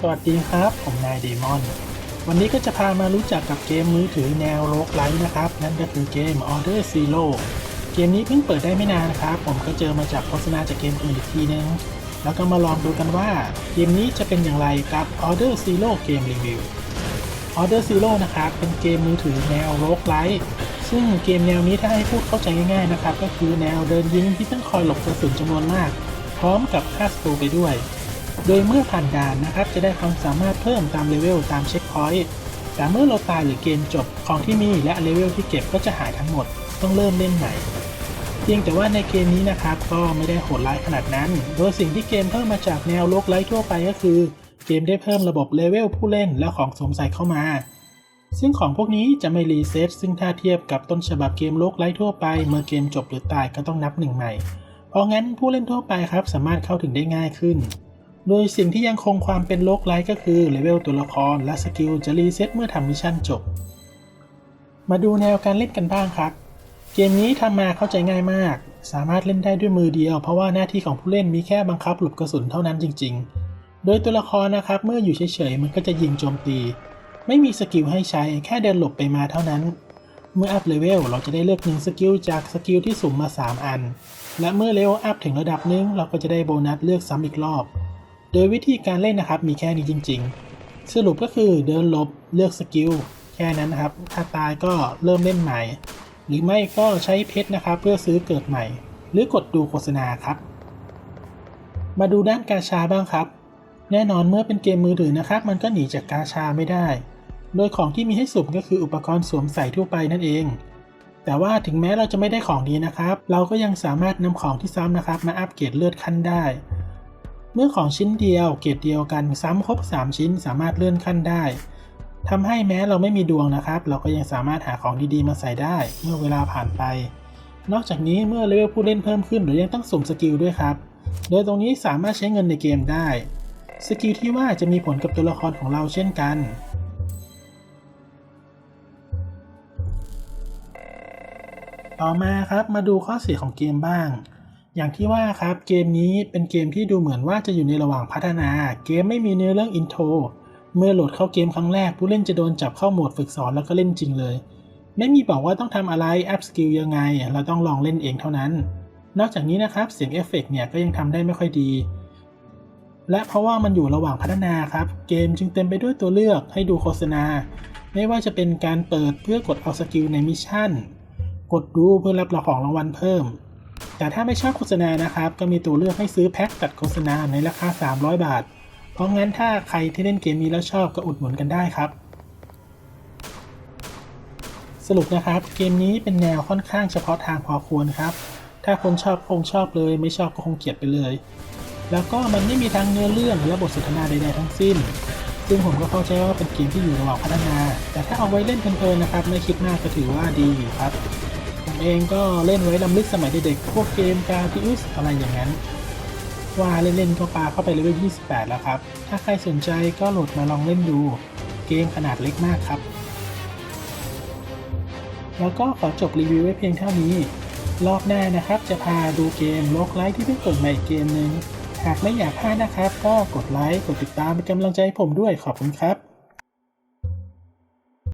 สวัสดีครับ ผมนายเดมอน วันนี้ก็จะพามารู้จักกับเกมมือถือแนวโลกไลท์นะครับ นั่นก็คือเกม Order Zero เกมนี้เพิ่งเปิดได้ไม่นานนะครับ ผมก็เจอมาจากโฆษณาจากเกมอื่นอีกทีนึง แล้วก็มาลองดูกันว่าเกมนี้จะเป็นอย่างไรกับ Order Zero เกมรีวิว Order Zero นะครับ เป็นเกมมือถือแนวโลกไลท์ซึ่งเกมแนวนี้ถ้าให้พูดเข้าใจง่ายๆนะครับ ก็คือแนวเดินยิงที่ต้องคอยหลบกระสุนจำนวนมาก พร้อมกับฆ่าศัตรูไปด้วย โดยเมื่อผ่านด่านนะครับจะได้ความสามารถเพิ่มตามเลเวลตามเช็คพอยต์แต่เมื่อเราตายหรือเกมจบของที่มีและเลเวลที่เก็บก็จะหายทั้งหมด ต้องเริ่มเล่นใหม่ เพียงแต่ว่าในเกมนี้นะครับก็ไม่ได้โหดร้ายขนาดนั้น โดยสิ่งที่เกมเพิ่มมาจากแนวโลกไลท์ทั่วไปก็คือ เกมได้เพิ่มระบบเลเวลผู้เล่นและของสวมใส่เข้ามา ซึ่งของพวกนี้จะไม่รีเซ็ตซึ่งถ้าเทียบกับต้นฉบับเกมโลกไลท์ทั่วไป เมื่อเกมจบหรือตายก็ต้องนับหนึ่งใหม่ เพราะงั้นผู้เล่นทั่วไปครับสามารถเข้าถึงได้ง่ายขึ้น โดยสิ่งที่ยังคงความเป็นโลกไลท์ก็คือเลเวลตัวละครและสกิลจะรีเซ็ตเมื่อทำมิชชั่นจบ มาดูแนวการเล่นกันบ้างครับ เกมนี้ทำมาเข้าใจง่ายมาก สามารถเล่นได้ด้วยมือเดียว เพราะว่าหน้าที่ของผู้เล่นมีแค่บังคับหลบกระสุนเท่านั้นจริง ๆ โดยตัวละครนะครับเมื่ออยู่เฉยๆมันก็จะยิงโจมตี ไม่มีสกิลให้ใช้แค่เดินหลบไปมาเท่านั้น เมื่ออัพเลเวลเราจะได้เลือกหนึ่งสกิลจากสกิลที่สุ่มมา 3 อัน และเมื่อเลเวลอัพถึงระดับหนึงเราก็จะได้โบนัสเลือกซ้ำอีกรอบ โดยวิธีการเล่นนะครับมีแค่นี้จริง ๆ สรุปก็คือเดินลบเลือกสกิลแค่นั้นนะครับ ถ้าตายก็เริ่มเล่นใหม่ หรือไม่ก็ใช้เพชรนะครับเพื่อซื้อเกิดใหม่ หรือกดดูโฆษณาครับ มาดูด้านกาชาบ้างครับ แน่นอนเมื่อเป็นเกมมือถือนะครับ มันก็หนีจากกาชาไม่ได้ โดยของที่มีให้สุ่มก็คืออุปกรณ์สวมใส่ทั่วไปนั่นเอง แต่ว่าถึงแม้เราจะไม่ได้ของดีนะครับ เราก็ยังสามารถนำของที่ซ้ำนะครับ มาอัปเกรดเลือดขั้นได้ เมื่อของชิ้นเดียวเกรดเดียวกันซ้ำครบ 3 ชิ้นสามารถเลื่อนขั้นได้ทำให้แม้เราไม่มีดวงนะครับ เราก็ยังสามารถหาของดีๆมาใส่ได้เมื่อเวลาผ่านไป นอกจากนี้เมื่อเลเวลผู้เล่นเพิ่มขึ้นเรายังต้องสุ่มสกิลด้วยครับ โดยตรงนี้สามารถใช้เงินในเกมได้ สกิลที่ว่าจะมีผลกับตัวละครของเราเช่นกัน ต่อมาครับมาดูข้อเสียของเกมบ้าง อย่างที่ว่าครับเกมนี้เป็นเกมที่ดูเหมือนว่าจะอยู่ในระหว่างพัฒนา เกมไม่มีเนื้อเรื่องอินโทรเมื่อโหลดเข้าเกมครั้งแรก ผู้เล่นจะโดนจับเข้าโหมดฝึกสอนแล้วก็เล่นจริงเลย ไม่มีบอกว่าต้องทำอะไรอัพสกิลยังไง เราต้องลองเล่นเองเท่านั้น นอกจากนี้นะครับเสียงเอฟเฟกต์เนี่ยก็ยังทำได้ไม่ค่อยดี และเพราะว่ามันอยู่ระหว่างพัฒนาครับเกมจึงเต็มไปด้วยตัวเลือกให้ดูโฆษณา ไม่ว่าจะเป็นการเปิดเพื่อกดเอาสกิลในมิชชั่น กดดูเพื่อรับของรางวัลเพิ่ม แต่ถ้าไม่ชอบโฆษณานะครับ ก็มีตัวเลือกให้ซื้อแพ็คตัดโฆษณาในราคา 300 บาท เพราะงั้นถ้าใครที่เล่นเกมนี้แล้วชอบก็อุดหนุนกันได้ครับ สรุปนะครับ เกมนี้เป็นแนวค่อนข้างเฉพาะทางพอควรครับ ถ้าคนชอบคงชอบเลย ไม่ชอบก็คงเกลียดไปเลย แล้วก็มันไม่มีทั้งเนื้อเรื่องและบทสนทนาใดๆทั้งสิ้นซึ่งผมก็เข้าใจว่าเป็นเกมที่อยู่ระหว่างพัฒนา แต่ถ้าเอาไว้เล่นเพลินๆนะครับ ไม่คิดมากก็ถือว่าดีอยู่ครับ ผมเองก็เล่นไว้ลำลึกสมัยเด็กๆพวกเกมกาทิอุสอะไรอย่างนั้น ว่าเล่นๆก็ปาเข้าไปเลเวล28 แล้วครับ ถ้าใครสนใจก็โหลดมาลองเล่นดู เกมขนาดเล็กมากครับ แล้วก็ขอจบรีวิวไว้เพียงเท่านี้ รอบหน้านะครับจะพาดูเกมโลกไลท์ที่เพิ่งเปิดใหม่อีกเกมหนึ่งหากไม่อยากพลาดนะครับ ก็กดไลค์กดติดตามเป็นกำลังใจให้ผมด้วยขอบคุณครับ